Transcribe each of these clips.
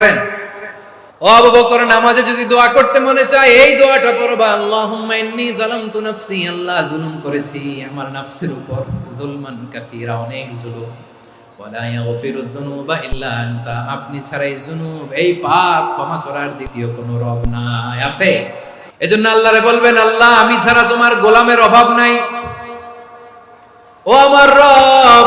করেন। নামাজে যদি দোয়া করতে মনে চায়, এই দোয়াটা আল্লাহুম্মা যালামতু নাফসি, আল্লাহ জুলুম করেছি, আমার নাফসের উপর যুলমান কাসীরা, অনেক জুলুম। ওয়ালা ইয়াগফিরু যুনুবা ইল্লা আনতা, আপনি ছাড়াই জুনুব, এই পাপ ক্ষমা করার দ্বিতীয় কোনো রব নাই, আছে? এজন্য আল্লাহরে বলবেন, আল্লাহ, আমি ছাড়া তোমার গোলামের অভাব নাই। ও আমার রব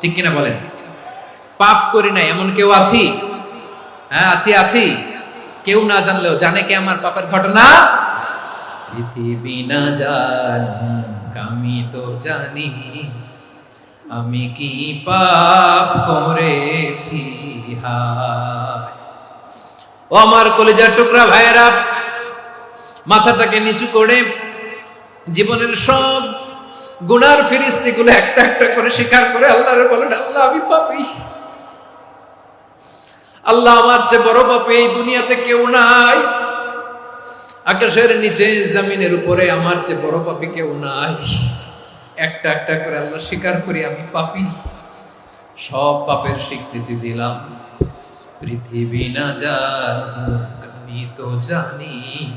ঠিক কিনা বলেন? পাপ করি না এমন কেউ আছি? হ্যাঁ আছি আছি। কেউ না জানলেও জানে কে আমার পাপের ঘটনা? পৃথিবী না জানুক আমি তো জানি। আমি কি পাপ করেছি? ও আমার কলেজার টুকরা ভাইয়েরা, মাথাটাকে নিচু করে জীবনের সব গুনার ফিরিস্তি গুলো একটা একটা করে স্বীকার করে আল্লাহরে বলেন, আল্লাহ, আমি পাপি। আল্লাহ আমার চেয়ে বড় পাপি এই দুনিয়াতে কেউ নাই। আকাশের নিচে, জমিনের উপরে আমার চেয়ে বড় পাপি কেউ নাই। একটা একটা করে আল্লাহ স্বীকার করি, আমি পাপি। সব পাপের স্বীকৃতি দিলাম। পৃথিবী না আমি তো জানি।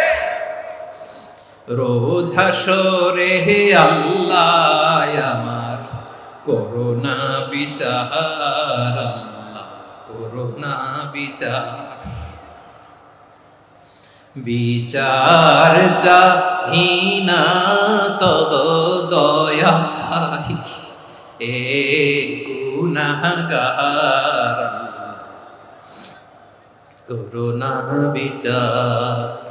রোজ হাসরে হে আল্লাহ আমার। করোনা বিচার আল্লাহ করোনা বিচার। বিচার চাহিনা তব দয়া চাই এ গুনাহগার করোনা বিচার।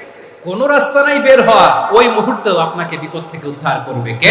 কোন রাস্তা নাই বের হওয়া ওই মুহূর্তেও আপনাকে বিপদ থেকে উদ্ধার করবে কে?